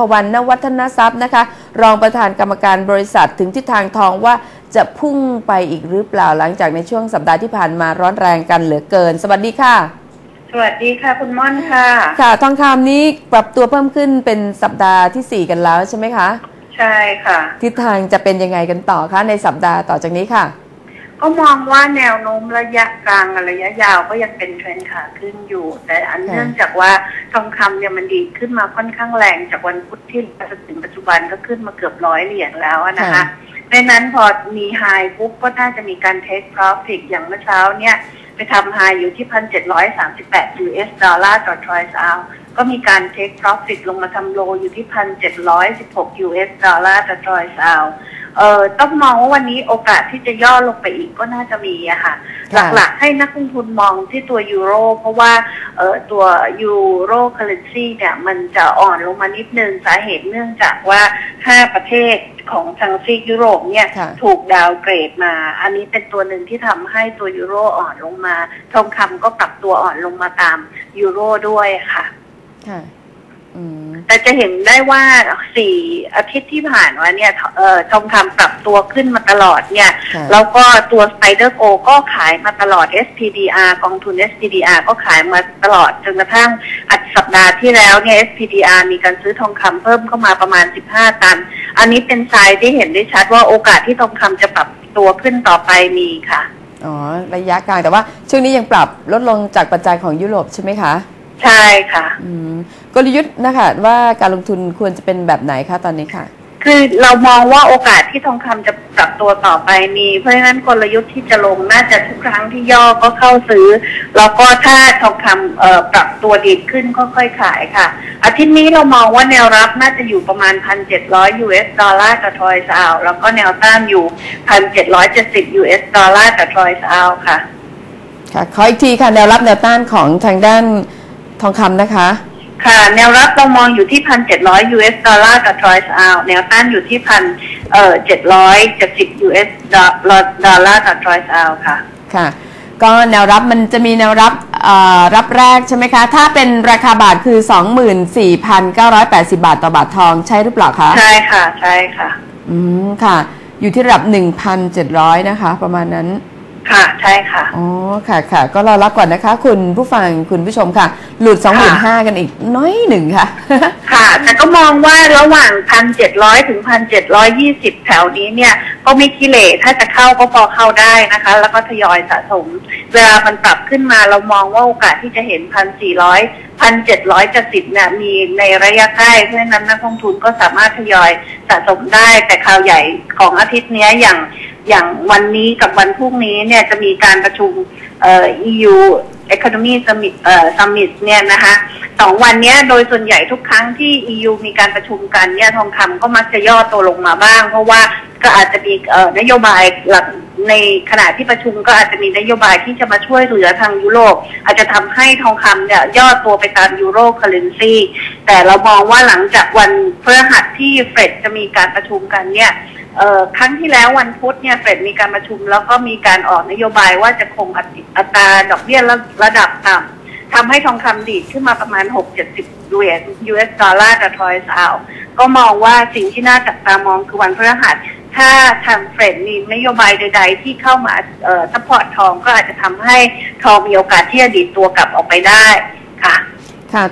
พวันนวัฒนทรัพย์นะคะ รองประธานกรรมการบริษัทถึงทิศทางทองว่าจะพุ่งไปอีกหรือเปล่าหลังจากในช่วงสัปดาห์ที่ผ่านมาร้อนแรงกันเหลือเกิน สวัสดีค่ะ สวัสดีค่ะคุณม่อนค่ะ ค่ะทองคำนี้ปรับตัวเพิ่มขึ้นเป็นสัปดาห์ที่ 4 กันแล้วใช่ไหมคะ ใช่ค่ะ ทิศทางจะเป็นยังไงกันต่อคะในสัปดาห์ต่อจากนี้ค่ะ ก็มองว่าแนวโน้มระยะกลางกับระยะยาวก็ยังเป็นเทรนด์ขาขึ้นอยู่ แต่อันค่ะเนื่องจากว่าทองคำเนี่ยมันดีขึ้นมาค่อนข้างแรงจากวันพุธที่จนถึงปัจจุบันก็ขึ้นมาเกือบร้อยเหรียญแล้วอะนะคะดังนั้นพอมีไฮปุ๊บก็น่าจะมีการเทค profit อย่างเมื่อเช้าเนี่ยไปทำไฮอยู่ที่พันเจ็ดร้อยสามสิบแปด US ดอลลาร์ต่อทรอยส์เอาก็มีการเทค profit ลงมาทำโลอยู่ที่พันเจ็ดร้อยสิบหก US ดอลลาร์ต่อทรอยส์เอา เอ่อต้องมองว่าวันนี้โอกาสที่จะย่อลงไปอีกก็น่าจะมีอะค่ะ ค่ะหลักๆให้นักลงทุนมองที่ตัวยูโรเพราะว่าเอ่อตัวยูโรเคอเรนซีเนี่ยมันจะอ่อนลงมานิดนึงสาเหตุเนื่องจากว่า 5 ประเทศของทางซีกยุโรปเนี่ยค่ะ ถูกดาวน์เกรดมา อันนี้เป็นตัวหนึ่งที่ทำให้ตัวยูโรอ่อนลงมา ทองคำก็ปรับตัวอ่อนลงมาตามยูโรด้วยค่ะ ค่ะ อืม แต่จะเห็นได้ว่าสี่อาทิตย์ที่ผ่านมาเนี่ยเอ่อทองคำปรับตัวขึ้นมาตลอดเนี่ยค่ะแล้วก็ตัว Spider Go ก็ขายมาตลอด SPDR กองทุน SPDR ก็ขายมาตลอดจนกระทั่งอัดสัปดาห์ที่แล้วเนี่ย SPDR มีการซื้อทองคำเพิ่มเข้ามาประมาณ 15 ตัน อันนี้เป็นทรายที่เห็นได้ชัดว่าโอกาสที่ทองคำจะปรับตัวขึ้นต่อไปมีค่ะ อ๋อ ระยะกลางแต่ว่าช่วงนี้ยังปรับลดลงจากปัจจัยของยุโรปใช่ไหมคะ ใช่ค่ะ อืมกลยุทธ์นะคะว่าการลงทุนควรจะเป็นแบบไหนคะตอนนี้ค่ะ คือเรามองว่าโอกาสที่ทองคำจะปรับตัวต่อไปมี เพราะฉะนั้นกลยุทธ์ที่จะลงน่าจะทุกครั้งที่ย่อก็เข้าซื้อ แล้วก็ถ้าทองคำเอ่อปรับตัวดีขึ้นก็ค่อยขายค่ะ อาทิตย์นี้เรามองว่าแนวรับน่าจะอยู่ประมาณ 1,700 US ดอลลาร์ต่อทรอยส์เอาแล้วก็แนวต้านอยู่ 1,770 US ดอลลาร์ต่อทรอยส์เอาค่ะ ค่ะขออีกทีค่ะแนวรับแนวต้านของทางด้าน ทองคำนะคะ ค่ะ แนวรับเรามองอยู่ที่1,700 US ดอลลาร์ต่อทรอยส์เอาแนวต้านอยู่ที่พันเอ่อ770 US ดอลลาร์ต่อทรอยส์เอาค่ะ ค่ะ ก็แนวรับมันจะมีแนวรับเอ่อรับแรกใช่ไหมคะ ถ้าเป็นราคาบาทคือ 24,980 บาทต่อบาททองใช่หรือเปล่าคะ ใช่ค่ะ ใช่ค่ะ อืม ค่ะ อยู่ที่ระดับ 1,700 นะคะ ประมาณนั้น ค่ะ ใช่ค่ะ อ๋อค่ะค่ะ ก็รอรับก่อนนะคะ คุณผู้ฟังคุณผู้ชมค่ะ หลุด25,000กันอีกน้อยหนึ่งค่ะ ค่ะ แต่ก็มองว่าระหว่าง1,700ถึง1,720แถวนี้เนี่ย ก็ไม่ขี้เหร่ถ้าจะเข้าก็พอเข้าได้นะคะ แล้วก็ทยอยสะสม เวลามันปรับขึ้นมาเรามองว่าโอกาสที่จะเห็น1,400 1,770เนี่ยมีในระยะใกล้เพราะฉะนั้นนักลงทุนก็สามารถทยอยสะสมได้ แต่ข่าวใหญ่ของอาทิตย์เนี้ยอย่าง อย่างวันนี้กับวันพรุ่งนี้เนี่ยจะมีการประชุมเอ่อ EU Economy Summit เอ่อ Summit เนี่ยนะคะสองวันเนี้ยโดยส่วนใหญ่ทุกครั้งที่ EU มีการประชุมกันเนี่ยทองคำก็มักจะย่อตัวลงมาบ้าง เพราะว่าก็อาจจะมีเอ่อนโยบายหลักในขณะที่ประชุมก็อาจจะมีนโยบายที่จะมาช่วยเหลือทางยุโรปอาจจะทำให้ทองคำเนี่ยย่อตัวไปตามยูโรเคอร์เรนซีแต่เรามองว่าหลังจากวันพฤหัสที่เฟดจะมีการประชุมกันเนี่ย ครั้งที่แล้ววันพุธเนี่ยเฟดมีการประชุมแล้วก็มีการออกนโยบายว่าจะคงอัตราดอกเบี้ยระระดับต่ำทำให้ทองคำดีดขึ้นมาประมาณ 6-70ยูเอสยูเอสดอลลาร์ต่อทรอยส์เอาก็มองว่าสิ่งที่น่าจับตามองคือวันพฤหัส ถ้าทางเฟดมีนโยบายใด ๆ ที่เข้ามาเอ่อซัพพอร์ตทองก็อาจจะทำให้ทองมีโอกาสที่จะดีดตัวกลับออกไปได้ค่ะ ค่ะ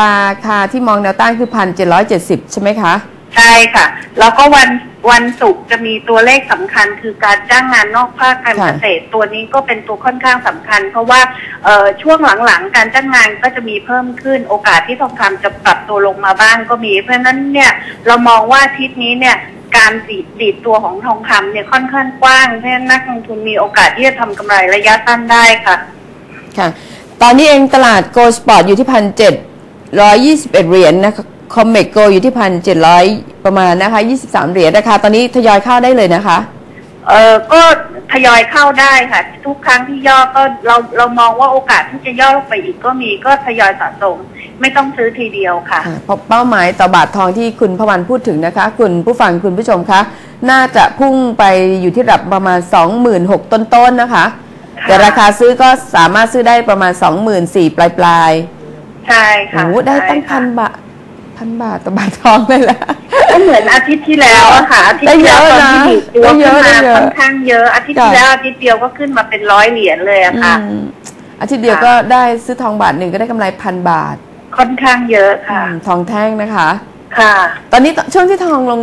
ราคาที่มองแนวต้านคือ1,770ใช่ไหมคะ ใช่ค่ะ แล้วก็วันวันศุกร์จะมีตัวเลขสำคัญ คือการจ้างงานนอกภาคการค่ะเกษตร ตัวนี้ก็เป็นตัวค่อนข้างสำคัญ เพราะว่าเอ่อช่วงหลังๆ การจ้างงานก็จะมีเพิ่มขึ้น โอกาสที่ทองคำจะปรับตัวลงมาบ้างก็มี เพราะฉะนั้นเนี่ยเรามองว่าอาทิศนี้เนี่ยการดีดดีดตัวของทองคำเนี่ยค่อนข้างกว้างเพราะฉะนั้นนักลงทุนมีโอกาสที่จะทำกำไรระยะสั้นได้ค่ะ ค่ะ ตอนนี้เองตลาดโกลสปอร์ตอยู่ที่1,721เหรียญนะคะ คอมเมกโกอยู่ที่1,700ประมาณนะคะ23เหรียญราคาตอนนี้ทยอยเข้าได้เลยนะคะ เออก็ทยอยเข้าได้ค่ะ ทุกครั้งที่ย่อก็เราเรามองว่าโอกาสที่จะย่อลงไปอีกก็มีก็ทยอยสะสม ไม่ต้องซื้อทีเดียวค่ะค่ะเพราะเป้าหมายต่อบาททองที่คุณพวันพูดถึงนะคะ คุณผู้ฟังคุณผู้ชมคะน่าจะพุ่งไปอยู่ที่ระดับประมาณ 26,000ต้นๆนนะคะค่ะแต่ราคาซื้อก็สามารถซื้อได้ประมาณ 24,000ปลายปลายใช่ๆค่ะโอ้โหได้ตั้งใช่พัค่ะนบาท พันบาทต่อบาททองเลยละก็เหมือนอาทิตย์ที่แล้วอะค่ะอาทิตย์ที่แล้วตอนที่ดีดตัวได้เยขึ้นอะมาได้เยอะค่อนข้างเยอะอาทิตย์ที่ค่ะแล้วอาทิตย์เดียวก็ขึ้นมาเป็นร้อยเหรียญเลยอะค่ะอืมอาทิตย์เดียวค่ะก็ได้ซื้อทองบาทหนึ่งก็ได้กำไรพันบาท ค่อนข้างเยอะค่ะอืมทองแท่งนะคะ ค่ะ ตอนนี้ช่วงที่ทองลง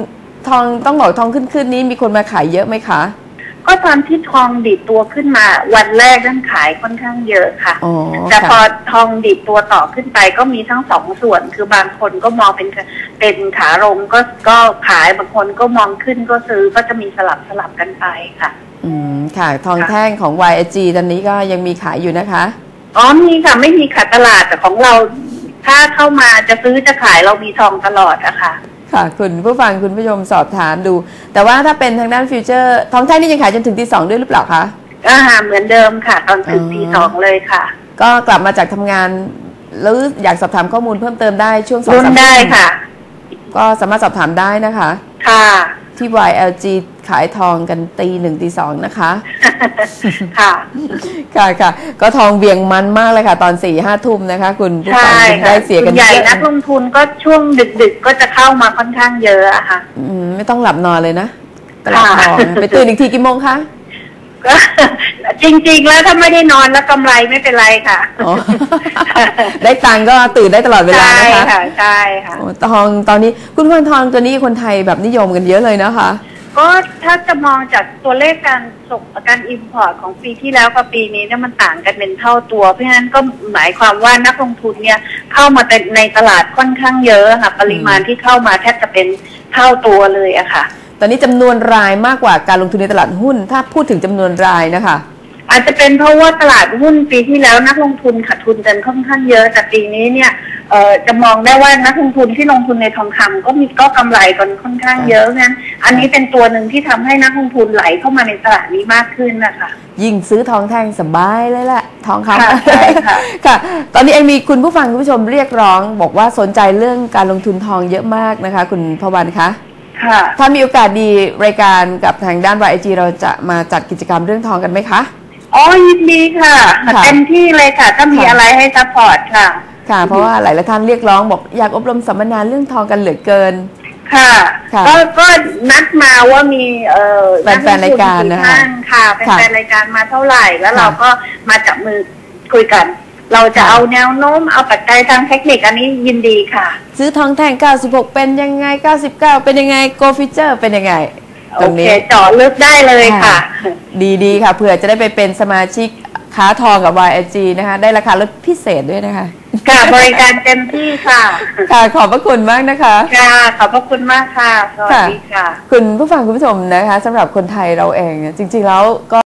ทองต้องบอกทองขึ้นขึ้นนี้มีคนมาขายเยอะไหมคะ ก็ตอนที่ทองดีดตัวขึ้นมา วันแรกนั่นขายค่อนข้างเยอะค่ะ อ๋อแต่พอค่ะทองดีดตัวต่อขึ้นไปก็มีทั้งสองส่วน คือบางคนก็มองเป็นเป็นขาลงก็ก็ขายบางคนก็มองขึ้นก็ซื้อก็จะมีสลับสลับกันไปค่ะ อืมค่ะ ทองค่ะแท่งของ YG ตอนนี้ก็ยังมีขายอยู่นะคะ อ๋อมีค่ะไม่มีขาดตลาดแต่ของเรา ถ้าเข้ามาจะซื้อจะขายเรามีทองตลอดอะค่ะ ค่ะคุณผู้ฟังคุณผู้ชมสอบถามดู แต่ว่าถ้าเป็นทางด้านฟิวเจอร์ทองแท่งนี่ยังขายจนถึงตีสองด้วยหรือเปล่าคะอาหารเหมือนเดิมค่ะ ตอนถึงอ๋อตีสองเลยค่ะ ก็กลับมาจากทำงานแล้วอยากสอบถามข้อมูลเพิ่มเติมได้ช่วงสองรุ่นสามได้ทุ่มค่ะ ก็สามารถสอบถามได้นะคะ ค่ะ ที่ YLG ขายทองกันตีหนึ่งตีสองนะคะ ค่ะ ค่ะค่ะ ก็ทองเวียงมันมากเลยค่ะ ตอนสี่ห้าทุ่มนะคะ คุณผู้ฟังใช่คุณค่ะได้เสียกันส่วนใหญ่เยอะนักลงทุนก็ช่วงดึกๆก็จะเข้ามาค่อนข้างเยอะอะค่ะ อืม ไม่ต้องหลับนอนเลยนะตลาดทค่ะองนะไปตื่นอีกทีกี่โมงคะ ก็จริง ๆ แล้วถ้าไม่ได้นอนแล้วกำไรไม่เป็นไรค่ะอ๋อได้ตังค์ก็ตื่นได้ตลอดเวลาใช่นะคะค่ะใช่ค่ะโอ้ทองตอนนี้คุณพันทองตัวนี้คนไทยแบบนิยมกันเยอะเลยนะคะ ก็ถ้าจะมองจากตัวเลขการส่งการอิมพอร์ตของปีที่แล้วกับปีนี้เนี่ยมันต่างกันเป็นเท่าตัว เพราะฉะนั้นก็หมายความว่านักลงทุนเนี่ยเข้ามาในตลาดค่อนข้างเยอะค่ะ ปริมาณที่เข้ามาแทบจะเป็นเท่าตัวเลยอะค่ะ ตอนนี้จำนวนรายมากกว่าการลงทุนในตลาดหุ้น ถ้าพูดถึงจำนวนรายนะคะ อาจจะเป็นเพราะว่าตลาดหุ้นปีที่แล้วนักลงทุนขาดทุนกันค่อนข้างเยอะแต่ปีนี้เนี่ยเอ่อจะมองได้ว่านักลงทุนที่ลงทุนในทองคำก็มีก็กำไรกันค่อนข้างเยอะงั้นอันนี้เป็นตัวหนึ่งที่ทำให้นักลงทุนไหลเข้ามาในตลาดนี้มากขึ้นนะคะยิ่งซื้อทองแท่งสบายเลยแหละทองคำค่ะใช่ค่ะค่ะ ตอนนี้เองมีคุณผู้ฟังคุณผู้ชมเรียกร้อง บอกว่าสนใจเรื่องการลงทุนทองเยอะมากนะคะ คุณพวันคะ ค่ะ ถ้ามีโอกาสดีรายการกับทางด้าน YG เราจะมาจัดกิจกรรมเรื่องทองกันไหมคะ อ๋อยินดีค่ะค่ะเต็มที่เลยค่ะ ถ้ามีค่ะ อะไรให้ซัพพอร์ตค่ะ ค่ะ เพราะว่าหลายๆท่านเรียกร้องบอกอยากอบรมสัมมนาเรื่องทองกันเหลือเกิน ค่ะ ค่ะ ก็ก็นัดมาว่ามีเอ่อแฟนๆรายการนะคะ ท่านค่ะแฟค่ะนๆรายการมาเท่าไหร่ แล้วค่ะ เราก็มาจับมือคุยกัน เราจะค่ะเอาแนวโน้มเอาปัจจัยทางเทคนิคอันนี้ยินดีค่ะ ซื้อทองแท่ง 96 เป็นยังไง 99 เป็นยังไงโกฟิเจอร์เป็นยังไงตโอรงเคนี้เจาะลึกได้เลยค่ะ ดีดีๆค่ะเผื่อจะได้ไปเป็นสมาชิกค้าทองกับ YG นะคะ ได้ราคาลดพิเศษด้วยนะคะ ค่ะ บริการเต็มที่ค่ะ ค่ะขอบพระคุณมากนะคะ ค่ะ ขอบพระคุณมากค่ะ สวัสดีค่ะ คุณผู้ฟังคุณผู้ชมนะคะสำหรับคนไทยเราเองเนี่ยจริง ๆ แล้วก็